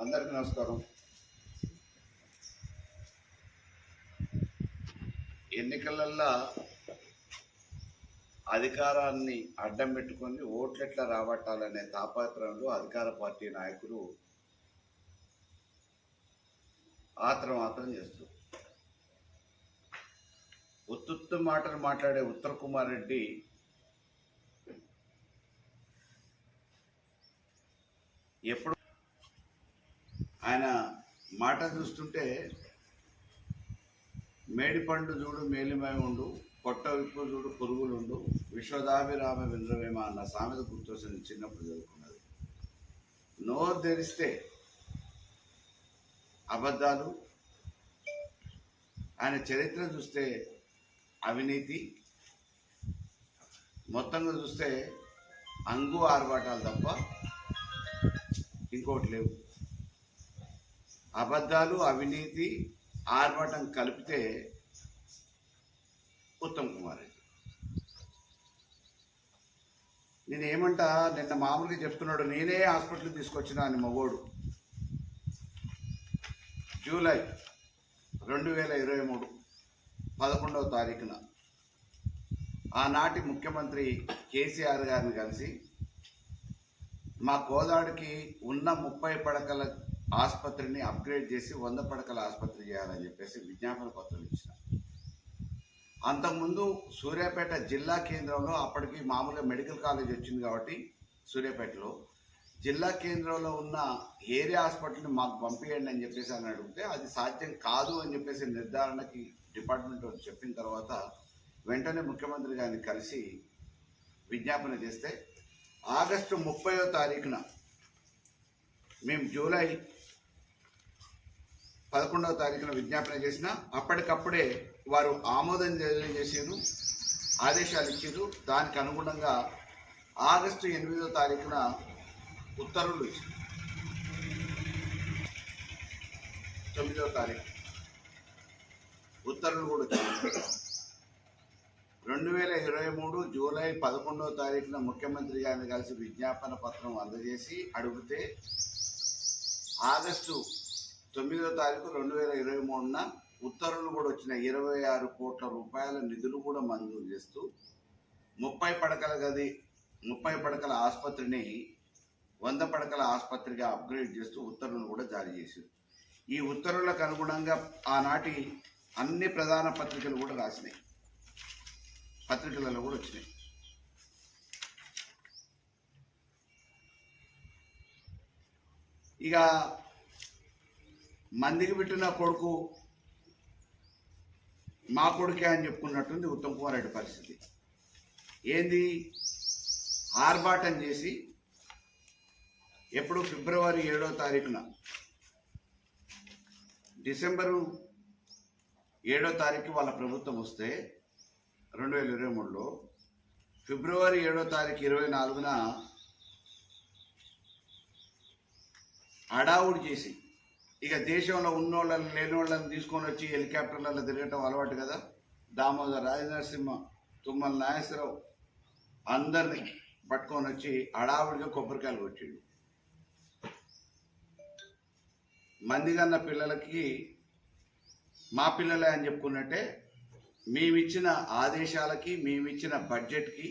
అందరికీ నమస్కారం. ఎన్నికలల్లో అధికారాన్ని అడ్డం పెట్టుకొని ఓట్లు ఎట్లా రాబట్టాలనే తాపత్రయంలో అధికార పార్టీ నాయకులు ఆత్రమాత్రం చేస్తారు ఉత్తుత్తు మాటలు మాట్లాడే ఉత్తర్ కుమార్ రెడ్డి ఎప్పుడు ఆయన మాట చూస్తుంటే మేడిపండు చూడు మేలిమై ఉండు పొట్ట విప్పు చూడు పురుగులుండు విశ్వదాభిరామ వింద్రవేమ అన్న సామెత గుర్తొస్తుంది చిన్నప్పుడు చదువుకున్నది. నోరు తెరిస్తే అబద్ధాలు ఆయన చరిత్ర చూస్తే అవినీతి మొత్తంగా చూస్తే అంగు ఆర్భాటాలు తప్ప ఇంకోటి లేవు. అబద్ధాలు అవినీతి ఆర్భాటం కలిపితే ఉత్తమ్ కుమార్ రెడ్డి. నేనేమంటా నిన్న మామూలుగా చెప్తున్నాడు నేనే హాస్పిటల్ తీసుకొచ్చిన అని మగోడు. జూలై రెండు వేల ఇరవై మూడు పదకొండవ తారీఖున ఆనాటి ముఖ్యమంత్రి కేసీఆర్ గారిని కలిసి మా కోదాడికి ఉన్న ముప్పై పడకల ఆసుపత్రిని అప్గ్రేడ్ చేసి వంద పడకల ఆసుపత్రి చేయాలని చెప్పేసి విజ్ఞాపన పత్రం ఇచ్చిన అంతకుముందు సూర్యాపేట జిల్లా కేంద్రంలో అప్పటికి మామూలుగా మెడికల్ కాలేజ్ వచ్చింది కాబట్టి సూర్యాపేటలో జిల్లా కేంద్రంలో ఉన్న ఏరియా హాస్పిటల్ని మాకు పంపించండి అని చెప్పేసి అని అడిగితే అది సాధ్యం కాదు అని చెప్పేసి నిర్ధారణకి డిపార్ట్మెంట్ వాళ్ళు చెప్పిన తర్వాత వెంటనే ముఖ్యమంత్రి గారిని కలిసి విజ్ఞాపన చేస్తే ఆగస్టు ముప్పయో తారీఖున మేము జూలై పదకొండవ తారీఖున విజ్ఞాపన చేసిన అప్పటికప్పుడే వారు ఆమోదం తెలియజేసారు ఆదేశాలు ఇచ్చారు దానికి అనుగుణంగా ఆగస్టు ఎనిమిదో తారీఖున ఉత్తర్వులు ఇచ్చారు తొమ్మిదో తారీఖు. ఉత్తర్వులు కూడా వచ్చాయి రెండు వేల ఇరవై మూడు జూలై పదకొండవ తారీఖున ముఖ్యమంత్రి గారిని కలిసి విజ్ఞాపన పత్రం అందజేసి అడిగితే ఆగస్టు తొమ్మిదో తారీఖు రెండు వేల ఇరవై మూడున ఉత్తర్వులు కూడా వచ్చిన ఇరవై ఆరు కోట్ల రూపాయల నిధులు కూడా మంజూరు చేస్తూ ముప్పై పడకల గది ముప్పై పడకల ఆసుపత్రిని వంద పడకల ఆసుపత్రిగా అప్గ్రేడ్ చేస్తూ ఉత్తర్వులు కూడా జారీ చేశారు. ఈ ఉత్తర్వులకు అనుగుణంగా ఆనాటి అన్ని ప్రధాన పత్రికలు కూడా రాసినాయి. పత్రికలలో కూడా వచ్చినాయి. ఇక మందికి పెట్టిన కొడుకు మా కొడుకే అని చెప్పుకున్నట్టుంది ఉత్తమ్ కుమార్ రెడ్డి పరిస్థితి. ఏంది? ఆర్భాటం చేసి ఎప్పుడు ఫిబ్రవరి ఏడో తారీఖున డిసెంబరు ఏడో తారీఖు వాళ్ళ ప్రభుత్వం వస్తే రెండు వేల ఇరవై మూడులో ఫిబ్రవరి ఏడో తారీఖు ఇరవై నాలుగున హడావుడి చేసి ఇక దేశంలో ఉన్నోళ్ళని లేని వాళ్ళని తీసుకొని వచ్చి హెలికాప్టర్లలో తిరగటం అలవాటు కదా? దామోదర్ రాజనరసింహ తుమ్మల నాగేశ్వరరావు అందరినీ పట్టుకొని వచ్చి అడావుడిగా కొబ్బరికాయలు కొట్టిండు. మందిగన్న పిల్లలకి మా పిల్లలే అని చెప్పుకున్నట్టే మేమిచ్చిన ఆదేశాలకి మేమిచ్చిన బడ్జెట్కి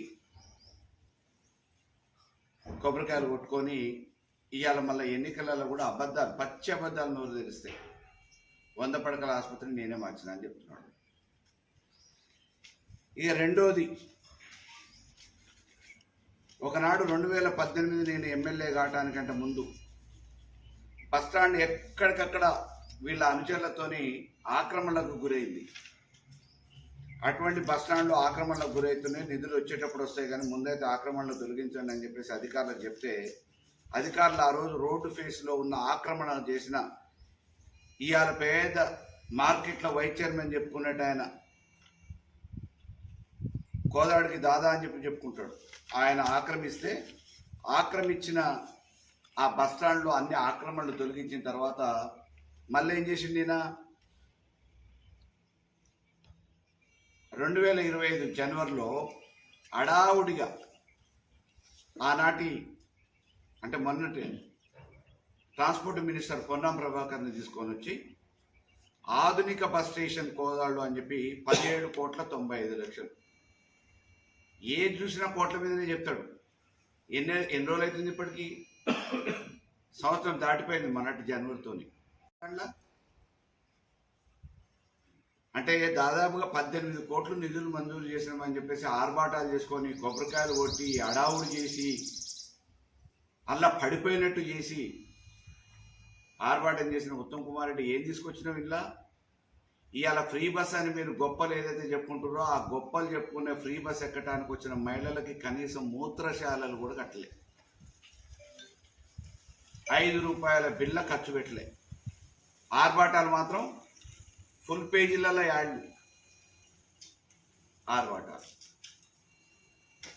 కొబ్బరికాయలు కొట్టుకొని ఇవాళ మళ్ళీ ఎన్నికలలో కూడా అబద్ధాలు పచ్చి అబద్ధాలు నోరు తెరిస్తాయి వంద పడకల ఆసుపత్రిని నేనే మార్చిన అని చెప్తున్నాడు. ఇక రెండోది ఒకనాడు రెండు వేల పద్దెనిమిది నేను ఎమ్మెల్యే కావటానికంటే ముందు బస్టాండ్ ఎక్కడికక్కడ వీళ్ళ అనుచరులతోని ఆక్రమణలకు గురైంది. అటువంటి బస్ స్టాండ్లో ఆక్రమణలకు గురవుతున్నాయి నిధులు వచ్చేటప్పుడు వస్తాయి కానీ ముందైతే ఆక్రమణలు తొలగించండి అని చెప్పేసి అధికారులకు చెప్తే అధికారులు ఆ రోజు రోడ్డు ఫేస్లో ఉన్న ఆక్రమణ చేసిన ఇవాళ పేద మార్కెట్లో వైస్ చైర్మన్ చెప్పుకున్నట్టు ఆయన. కోదాడికి దాదా అని చెప్పి చెప్పుకుంటాడు. ఆయన ఆక్రమిస్తే ఆక్రమించిన ఆ బస్ స్టాండ్లో అన్ని ఆక్రమణలు తొలగించిన తర్వాత మళ్ళీ ఏం చేసింది ఈయన? రెండు వేల ఇరవై ఐదు జనవరిలో అడావుడిగా ఆనాటి అంటే మొన్నటి ట్రాన్స్పోర్ట్ మినిస్టర్ పొన్నం ప్రభాకర్ని తీసుకొని వచ్చి ఆధునిక బస్ స్టేషన్ కోదాళ్ళు అని చెప్పి పదిహేడు కోట్ల తొంభై ఐదు లక్షలు. ఏది చూసినా కోట్ల మీదనే చెప్తాడు. ఎన్ని ఎన్ని రోజులు అవుతుంది ఇప్పటికీ? సంవత్సరం దాటిపోయింది మొన్నటి జనవరితోని. అంటే దాదాపుగా పద్దెనిమిది కోట్లు నిధులు మంజూరు చేసినామని చెప్పేసి ఆర్భాటాలు చేసుకొని కొబ్బరికాయలు కొట్టి అడావుడు చేసి అలా పడిపోయినట్టు చేసి ఆర్భాటం చేసిన ఉత్తమ్ కుమార్ రెడ్డి ఏం తీసుకొచ్చినా ఇలా ఇవాళ ఫ్రీ బస్ అని మీరు గొప్పలు ఏదైతే చెప్పుకుంటారో ఆ గొప్పలు చెప్పుకునే ఫ్రీ బస్ ఎక్కడానికి వచ్చిన మహిళలకి కనీసం మూత్రశాలలు కూడా కట్టలే. ఐదు రూపాయల బిల్ల ఖర్చు పెట్టలే. ఆర్భాటాలు మాత్రం ఫుల్ పేజీలలో యాడ్లు ఆర్భాటాలు.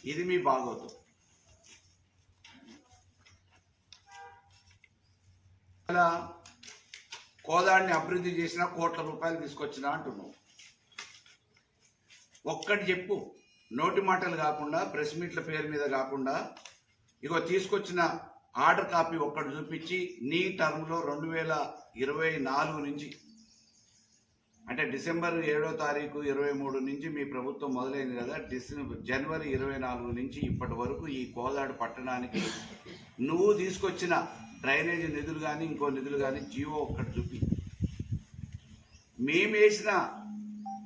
ఇది మీ బాగోతుంది కోదాడిని అభివృద్ధి చేసిన కోట్ల రూపాయలు తీసుకొచ్చిన అంటున్నావు. ఒక్కటి చెప్పు. నోటి మాటలు కాకుండా ప్రెస్ మీట్ల పేరు మీద కాకుండా ఇగో తీసుకొచ్చిన ఆర్డర్ కాపీ ఒక్కటి చూపించి నీ టర్మ్లో రెండు వేల ఇరవై నాలుగు నుంచి అంటే డిసెంబర్ ఏడో తారీఖు ఇరవై మూడు నుంచి మీ ప్రభుత్వం మొదలైంది కదా డిసెంబర్ జనవరి ఇరవై నాలుగు నుంచి ఇప్పటి వరకు ఈ కోదాడు పట్టణానికి నువ్వు తీసుకొచ్చిన డ్రైనేజీ నిధులు కానీ ఇంకో నిధులు కానీ జియో ఒక్కటి చూపి మేము వేసిన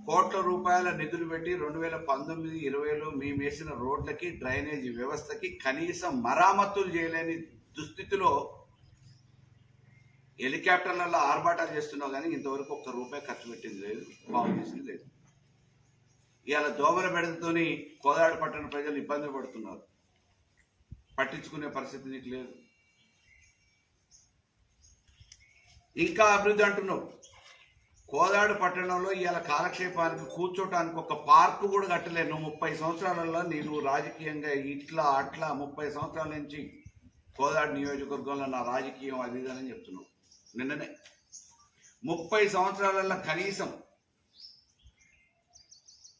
కోట్ల రూపాయల నిధులు పెట్టి రెండు వేల పంతొమ్మిది ఇరవైలో మేము వేసిన రోడ్లకి డ్రైనేజీ వ్యవస్థకి కనీసం మరామతులు చేయలేని దుస్థితిలో హెలికాప్టర్లలో ఆర్భాటాలు చేస్తున్నావు కానీ ఇంతవరకు ఒక్క రూపాయి ఖర్చు పెట్టింది లేదు బాగు చేసింది లేదు. ఇవాళ దోమల బెడతతోని కోదాడ పట్టణ ప్రజలు ఇబ్బంది పడుతున్నారు. పట్టించుకునే పరిస్థితి నీకు లేదు. ఇంకా అభివృద్ధి అంటున్నావు. కోదాడు పట్టణంలో ఇవాళ కాలక్షేపానికి కూర్చోటానికి ఒక పార్కు కూడా కట్టలేదు. నువ్వు ముప్పై సంవత్సరాలలో నేను రాజకీయంగా ఇట్లా అట్లా ముప్పై సంవత్సరాల నుంచి కోదాడు నియోజకవర్గంలో నా రాజకీయం అది ఇది అని చెప్తున్నావు. నిన్ననే. ముప్పై సంవత్సరాలలో కనీసం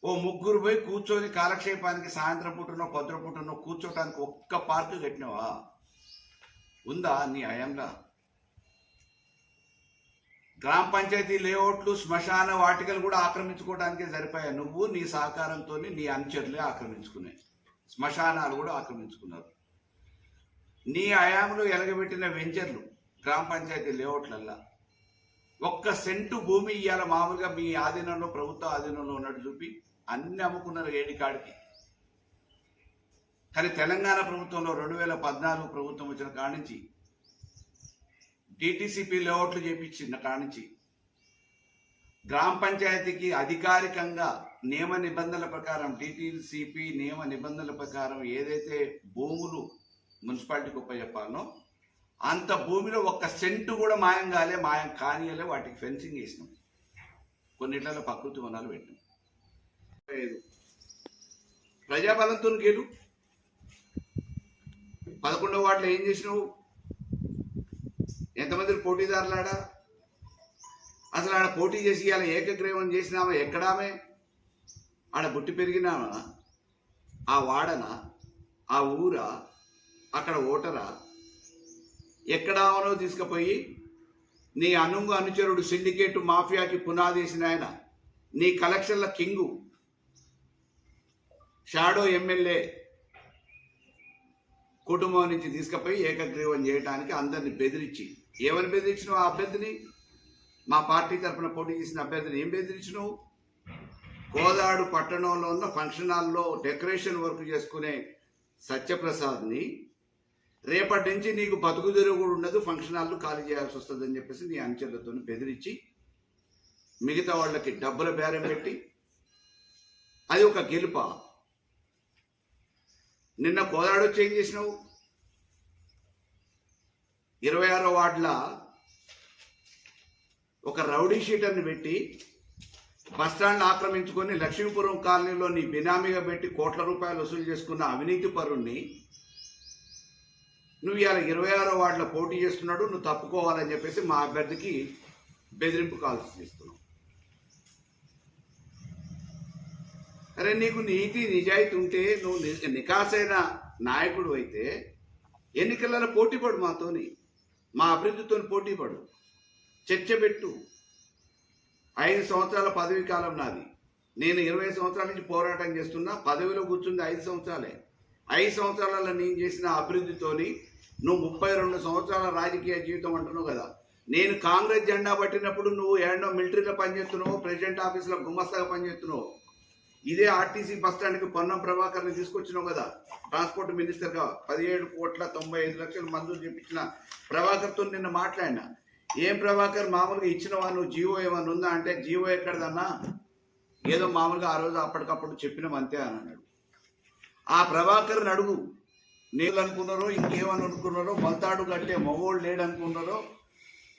ఓ ముగ్గురు పోయి కూర్చొని కాలక్షేపానికి సాయంత్రం పూటనో పొద్దున పూటనో కూర్చోటానికి ఒక్క పార్కు కట్టినావా? ఉందా నీ అయంగా గ్రామ పంచాయతీ లేఅవుట్లు శ్మశాన వాటికలు కూడా ఆక్రమించుకోవడానికే సరిపోయాయి. నువ్వు నీ సహకారంతో నీ అనుచరులే ఆక్రమించుకున్నాయి శ్మశానాలు కూడా ఆక్రమించుకున్నారు. నీ హయాంలో ఎలగబెట్టిన వెంచర్లు గ్రామ పంచాయతీ లేఅవుట్లల్లా. ఒక్క సెంటు భూమి ఇవాళ మామూలుగా మీ ఆధీనంలో ప్రభుత్వ ఆధీనంలో ఉన్నట్టు చూపి అన్ని అమ్ముకున్నారు ఏడికాడికి కానీ తెలంగాణ ప్రభుత్వంలో రెండు వేల పద్నాలుగు ప్రభుత్వం వచ్చిన కాడి నుంచి డిటిసిపి లేఅవుట్లు చేపించిన కానించి గ్రామ పంచాయతీకి అధికారికంగా నియమ నిబంధనల ప్రకారం డిటిసిపి నియమ నిబంధనల ప్రకారం ఏదైతే భూములు మున్సిపాలిటీకి ఉపయోగపాలనో అంత భూమిలో ఒక్క సెంటు కూడా మాయం కాలే మాయం కానియలే వాటికి ఫెన్సింగ్ వేసినాం. కొన్నిట్లలో ప్రకృతి వనాలు పెట్టినాం. లేదు. ప్రజాబలంతో గెలు. పదకొండవ వాటిలో ఏం చేసినావు? ఎంతమంది పోటీదారులాడా? అసలు ఆడ పోటీ చేసి ఇవాళ ఏకగ్రీవం చేసినామా? ఎక్కడామే? ఆడ బుట్టి పెరిగినామా? ఆ వాడనా ఆ ఊరా అక్కడ ఓటరా? ఎక్కడామనో తీసుకుపోయి నీ అనుంగు అనుచరుడు సిండికేట్ మాఫియాకి పునాదేసిన ఆయన నీ కలెక్షన్ల కింగు షాడో ఎమ్మెల్యే కుటుంబం నుంచి తీసుకుపోయి ఏకగ్రీవం చేయడానికి అందరిని బెదిరించి. ఏమని బెదిరించినావు ఆ అభ్యర్థిని? మా పార్టీ తరఫున పోటీ చేసిన అభ్యర్థిని ఏం బెదిరించినావు? గోదాడు పట్టణంలో ఉన్న ఫంక్షన్ హాల్లో డెకరేషన్ వర్క్ చేసుకునే సత్యప్రసాద్ని రేపటి నుంచి నీకు బతుకు తెరువు కూడా ఉండదు ఫంక్షన్ హాల్లో ఖాళీ చేయాల్సి వస్తుందని చెప్పేసి నీ అంచెలతో బెదిరించి మిగతా వాళ్ళకి డబ్బుల బేరం పెట్టి అది ఒక గెలుపా? నిన్న కోదాడు వచ్చి ఏం చేసినావు. ఇరవై ఆరో వార్డుల ఒక రౌడీ షీటర్ని పెట్టి బస్టాండ్ ఆక్రమించుకొని లక్ష్మీపురం కాలనీలో నీ బినామీగా పెట్టి కోట్ల రూపాయలు వసూలు చేసుకున్న అవినీతి పరుణ్ణి నువ్వు ఇవాళ ఇరవై ఆరో వార్డులో పోటీ చేస్తున్నాడు నువ్వు తప్పుకోవాలని చెప్పేసి మా అభ్యర్థికి బెదిరింపు కాల్స్ చేస్తున్నావు అరే నీకు నీతి నిజాయితీ ఉంటే నువ్వు ని- నికాసైన నాయకుడు అయితే ఎన్నికలలో పోటీ పడు మాతోని మా అభివృద్ధితో పోటీ పడు. చర్చ పెట్టు. ఐదు సంవత్సరాల పదవి కాలం నాది. నేను ఇరవై సంవత్సరాల నుంచి పోరాటం చేస్తున్నా. పదవిలో కూర్చుంది ఐదు సంవత్సరాలే. ఐదు సంవత్సరాలలో నేను చేసిన అభివృద్ధితోని నువ్వు ముప్పై రెండు సంవత్సరాల రాజకీయ జీవితం అంటున్నావు కదా. నేను కాంగ్రెస్ జెండా పట్టినప్పుడు నువ్వు ఏడో మిలిటరీలో పనిచేస్తున్నావు ప్రెసిడెంట్ ఆఫీస్లో గుమస్తాగా పనిచేస్తున్నావు ఇదే ఆర్టీసీ బస్ స్టాండ్కి పొన్నం ప్రభాకర్ని తీసుకొచ్చినావు కదా? ట్రాన్స్పోర్ట్ మినిస్టర్గా పదిహేడు కోట్ల తొంభై ఐదు లక్షలు మంజూరు చేపించిన ప్రభాకర్తో నిన్న మాట్లాడినా. ఏం ప్రభాకర్? మామూలుగా ఇచ్చినవా నువ్వు జీవో ఏమైనా ఉందా? అంటే జీవో ఎక్కడదన్నా? ఏదో మామూలుగా ఆ రోజు అప్పటికప్పుడు చెప్పినాం అంతే అని అన్నాడు. ఆ ప్రభాకర్ని అడుగు. నీళ్ళు అనుకున్నారో ఇంకేమని అనుకున్నారో మొలతాడు కట్టే మగోళ్ళు లేడనుకున్నారో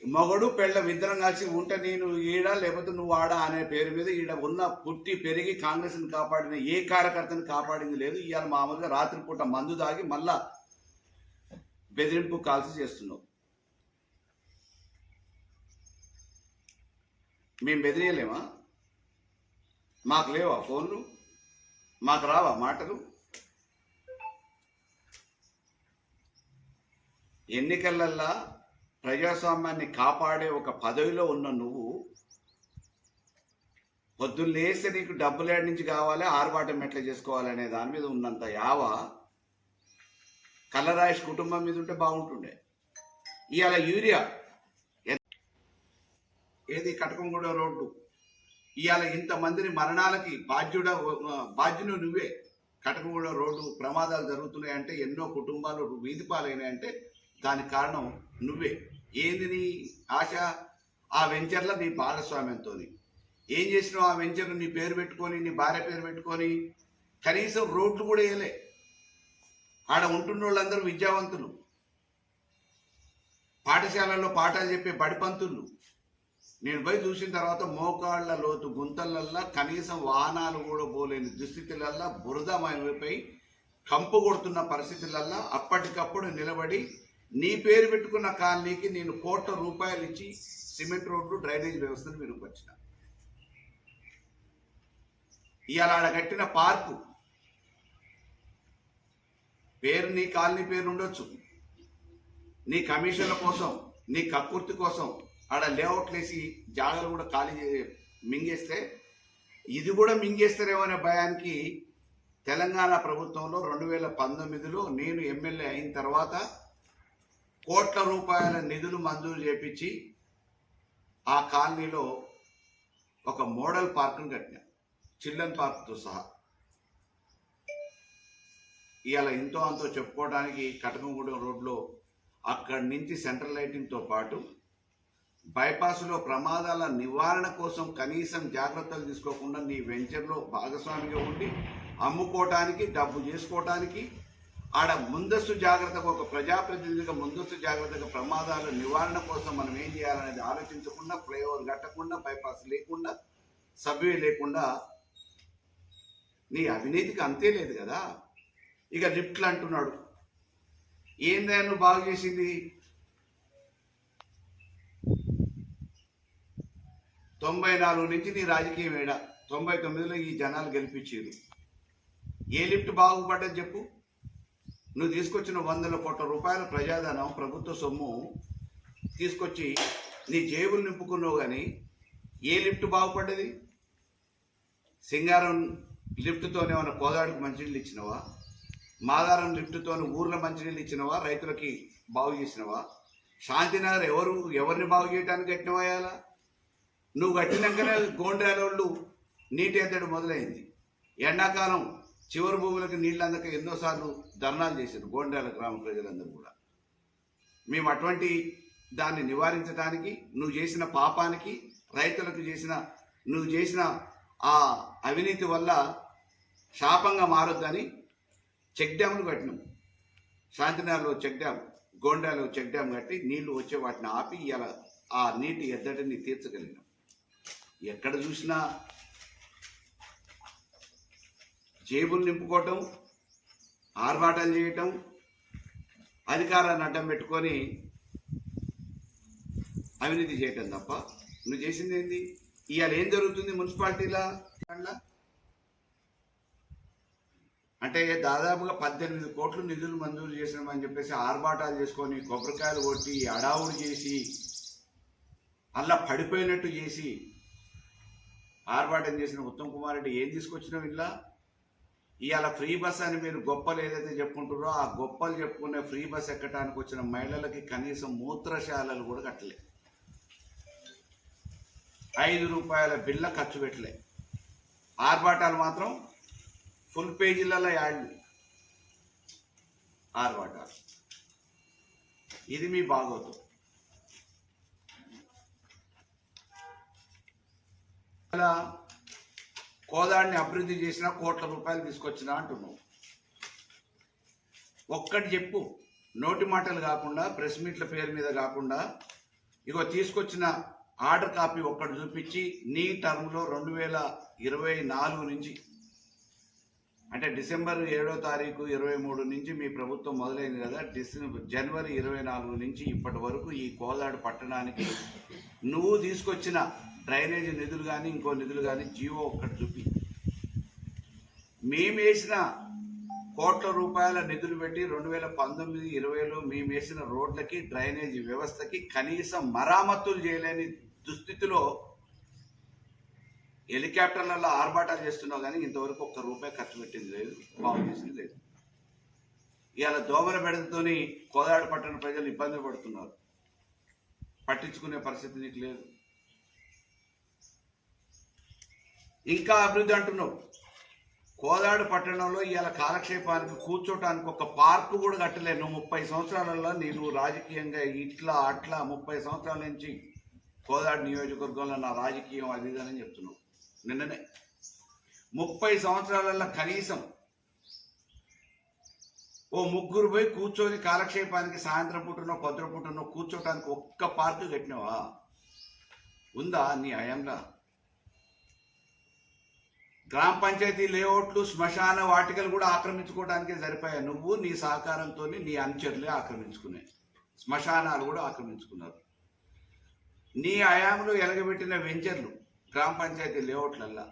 మగడు పెళ్ళ ఇద్దరం కలిసి ఉంటే నేను ఈడ లేకపోతే నువ్వు ఆడ అనే పేరు మీద ఈడ ఉన్న పుట్టి పెరిగి కాంగ్రెస్ని కాపాడిన ఏ కార్యకర్తని కాపాడింది లేదు. ఇవాళ మామూలుగా రాత్రిపూట మందు దాగి మళ్ళా బెదిరింపు కాల్సి చేస్తున్నావు. మేము బెదిరియలేమా? మాకు లేవా ఫోన్లు? మాకు రావా మాటలు? ఎన్నికలల్లా ప్రజాస్వామ్యాన్ని కాపాడే ఒక పదవిలో ఉన్న నువ్వు పొద్దున్న లేస్తే నీకు డబ్బులు ఏడు నుంచి కావాలి ఆర్భాటం ఎట్లా చేసుకోవాలనే దాని మీద ఉన్నంత యావ కలరాయిష్ కుటుంబం మీద ఉంటే బాగుంటుండే. ఇవాళ యూరియా ఏది కటకంగూడ రోడ్డు? ఇవాళ ఇంతమందిని మరణాలకి బాధ్యుడ బాధ్యులు నువ్వే. కటకంగూడ రోడ్డు ప్రమాదాలు జరుగుతున్నాయంటే ఎన్నో కుటుంబాలు వీధి పాలైనాయంటే దానికి కారణం నువ్వే. ఏంది నీ ఆశ? ఆ వెంచర్లో నీ భాగస్వామ్యంతో ఏం చేసినావు ఆ వెంచర్ నీ పేరు పెట్టుకొని నీ భార్య పేరు పెట్టుకొని? కనీసం రోడ్లు కూడా వేయలే. ఆడ ఉంటున్న వాళ్ళందరూ విద్యావంతులు. పాఠశాలల్లో పాఠాలు చెప్పే బడిపంతులు నేను పోయి చూసిన తర్వాత మోకాళ్ళ లోతు గుంతలల్లా కనీసం వాహనాలు కూడా పోలేని దుస్థితులల్లా బురదమైపోయి కంపు కొడుతున్న పరిస్థితులల్లా అప్పటికప్పుడు నిలబడి నీ పేరు పెట్టుకున్న కాలనీకి నేను కోట్ల రూపాయలు ఇచ్చి సిమెంట్ రోడ్లు డ్రైనేజ్ వ్యవస్థను మెరుగుపరిచిన ఇవాళ ఆడ కట్టిన పార్కు. పేరు నీ కాలనీ పేరు ఉండొచ్చు. నీ కమిషన్ల కోసం నీ కక్కుర్తి కోసం ఆడ లేఅవుట్లు వేసి జాగాలు కూడా ఖాళీ మింగేస్తే ఇది కూడా మింగేస్తారేమో అనే భయానికి తెలంగాణ ప్రభుత్వంలో రెండు వేల పంతొమ్మిదిలో నేను ఎమ్మెల్యే అయిన తర్వాత కోట్ల రూపాయల నిధులు మంజూరు చేపించి ఆ కాలనీలో ఒక మోడల్ పార్క్ను కట్టినా చిల్డ్రన్ పార్క్తో సహా. ఇవాళ ఇంతో అంతో చెప్పుకోవడానికి కటకంగూడెం రోడ్లో అక్కడి నుంచి సెంట్రల్ లైటింగ్తో పాటు బైపాస్లో ప్రమాదాల నివారణ కోసం కనీసం జాగ్రత్తలు తీసుకోకుండా నీ వెంచర్లో భాగస్వామిగా ఉండి అమ్ముకోవటానికి డబ్బు చేసుకోవటానికి ఆడ ముందస్తు జాగ్రత్తగా ఒక ప్రజాప్రతినిధిగా ముందస్తు జాగ్రత్తగా ప్రమాదాల నివారణ కోసం మనం ఏం చేయాలనేది ఆలోచించకుండా ఫ్లైఓవర్ కట్టకుండా బైపాస్ లేకుండా సబ్వే లేకుండా నీ అవినీతికి అంతే లేదు కదా. ఇక లిఫ్ట్లు అంటున్నాడు. ఏందా నువ్వు బాగు చేసింది? తొంభై నాలుగు నుంచి నీ రాజకీయం ఏడా? తొంభై తొమ్మిదిలో ఈ జనాలు గెలిపించారు. ఏ లిఫ్ట్ బాగుపడ్డది చెప్పు. నువ్వు తీసుకొచ్చిన వందల కోట్ల రూపాయల ప్రజాధనం ప్రభుత్వ సొమ్ము తీసుకొచ్చి నీ జేబులు నింపుకున్నావు కానీ ఏ లిఫ్ట్ బాగుపడ్డది? సింగారం లిఫ్ట్తోనే ఏమైనా కోదాడికి మంచినీళ్ళు ఇచ్చినవా? మాదారం లిఫ్ట్తో ఊర్ల మంచినీళ్ళు ఇచ్చినవా? రైతులకి బాగు చేసినవా? శాంతినగర్ ఎవరు ఎవరిని బాగు చేయడానికి కట్టినవాయాలా నువ్వు కట్టినాకనే గోండ్రాలోళ్ళు నీటి ఎద్దడి మొదలైంది. ఎండాకాలం చివరి భూములకు నీళ్ళు అందక ఎన్నోసార్లు ధర్నాలు చేశారు గోండ్రాల గ్రామ ప్రజలందరూ కూడా. మేము అటువంటి దాన్ని నివారించడానికి నువ్వు చేసిన పాపానికి రైతులకు చేసిన నువ్వు చేసిన ఆ అవినీతి వల్ల శాపంగా మారొద్దని చెక్ డ్యాములు కట్టినాం. శాంతినగర్లో చెక్ డ్యామ్ గోండాలో చెక్ డ్యామ్ కట్టి నీళ్ళు వచ్చే వాటిని ఆపి ఇలా ఆ నీటి ఎద్దడిని తీర్చగలిగినాం. ఎక్కడ చూసినా జేబులు నింపుకోవటం ఆర్భాటాలు చేయటం అధికారాన్ని అడ్డం పెట్టుకొని అవినీతి చేయటం తప్ప నువ్వు చేసింది ఏంది? ఇవాళ ఏం జరుగుతుంది మున్సిపాలిటీలా? అంటే దాదాపుగా పద్దెనిమిది కోట్లు నిధులు మంజూరు చేసినామని చెప్పేసి ఆర్భాటాలు చేసుకొని కొబ్బరికాయలు కొట్టి అడావుడు చేసి అలా పడిపోయినట్టు చేసి ఆర్భాటం చేసిన ఉత్తమ్ కుమార్ రెడ్డి ఏం తీసుకొచ్చినావు ఇలా ఇవాళ ఫ్రీ బస్ అని మీరు గొప్పలు ఏదైతే చెప్పుకుంటారో ఆ గొప్పలు చెప్పుకునే ఫ్రీ బస్ ఎక్కడానికి వచ్చిన మహిళలకి కనీసం మూత్రశాలలు కూడా కట్టలే. ఐదు రూపాయల బిల్ల ఖర్చు పెట్టలే. ఆర్భాటాలు మాత్రం ఫుల్ పేజీలలో యాడ్ ఆర్భాటాలు. ఇది మీ బాగోతం. ఇలా కోదాడిని అభివృద్ధి చేసిన కోట్ల రూపాయలు తీసుకొచ్చిన అంటున్నావు. ఒక్కటి చెప్పు. నోటి మాటలు కాకుండా ప్రెస్ మీట్ల పేరు మీద కాకుండా ఇగో తీసుకొచ్చిన ఆర్డర్ కాపీ ఒక్కటి చూపించి నీ టర్మ్లో రెండు వేల ఇరవై నాలుగు నుంచి అంటే డిసెంబర్ ఏడో తారీఖు ఇరవై మూడు నుంచి మీ ప్రభుత్వం మొదలైంది కదా డిసెంబర్ జనవరి ఇరవై నాలుగు నుంచి ఇప్పటి వరకు ఈ కోదాడు పట్టణానికి నువ్వు తీసుకొచ్చిన డ్రైనేజీ నిధులు కానీ ఇంకో నిధులు కానీ జీవో ఒక్కటి చూపి మేము వేసిన కోట్ల రూపాయల నిధులు పెట్టి రెండు వేల పంతొమ్మిది ఇరవైలో మేము వేసిన రోడ్లకి డ్రైనేజీ వ్యవస్థకి కనీసం మరామతులు చేయలేని దుస్థితిలో హెలికాప్టర్లలో ఆర్భాటాలు చేస్తున్నావు కానీ ఇంతవరకు ఒక్క రూపాయి ఖర్చు పెట్టింది లేదు బాగు చేసింది లేదు. ఇవాళ దోమల బెడతతోని కోదాడు పట్టణ ప్రజలు ఇబ్బంది పడుతున్నారు. పట్టించుకునే పరిస్థితి నీకు లేదు. ఇంకా అభివృద్ధి అంటున్నావు. కోదాడు పట్టణంలో ఇవాళ కాలక్షేపానికి కూర్చోటానికి ఒక పార్కు కూడా కట్టలేను నువ్వు ముప్పై సంవత్సరాలలో నేను రాజకీయంగా ఇట్లా అట్లా ముప్పై సంవత్సరాల నుంచి కోదాడు నియోజకవర్గంలో నా రాజకీయం అది ఇది అని చెప్తున్నావు. నిన్ననే. ముప్పై సంవత్సరాలలో కనీసం ఓ ముగ్గురు పోయి కూర్చొని కాలక్షేపానికి సాయంత్రం పుట్టునో పొద్దున పుట్టునో కూర్చోటానికి ఒక్క పార్కు కట్టినావా? ఉందా నీ హయాంలో గ్రామ పంచాయతీ లేఅవుట్లు శ్మశాన వాటికలు కూడా ఆక్రమించుకోవడానికే సరిపోయాయి. నువ్వు నీ సహకారంతో నీ అనుచరులే ఆక్రమించుకున్నాయి శ్మశానాలు కూడా ఆక్రమించుకున్నారు. నీ హయాంలో ఎలగబెట్టిన వెంచర్లు గ్రామ పంచాయతీ లేఅవుట్లల్లా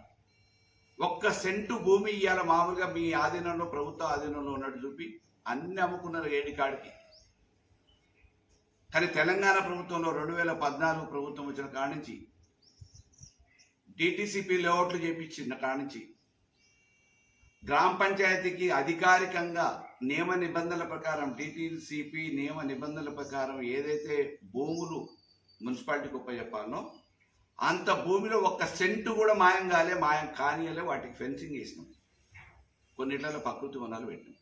ఒక్క సెంటు భూమి ఇవాళ మామూలుగా మీ ఆధీనంలో ప్రభుత్వ ఆధీనంలో ఉన్నట్టు చూపి అన్ని అమ్ముకున్నారు ఏడికాడికి కానీ తెలంగాణ ప్రభుత్వంలో రెండు వేల పద్నాలుగు ప్రభుత్వం వచ్చిన కాడి నుంచి డిటిసిపి లేఅవుట్లు చేపించిన కానించి గ్రామ పంచాయతీకి అధికారికంగా నియమ నిబంధనల ప్రకారం డిటిసిపి నియమ నిబంధనల ప్రకారం ఏదైతే భూములు మున్సిపాలిటీకి ఉపయోగపాలనో అంత భూమిలో ఒక్క సెంటు కూడా మాయం కాలే మాయం కానియలే వాటికి ఫెన్సింగ్ వేసినాం. కొన్నిట్లలో ప్రకృతి వనాలు పెట్టినాం.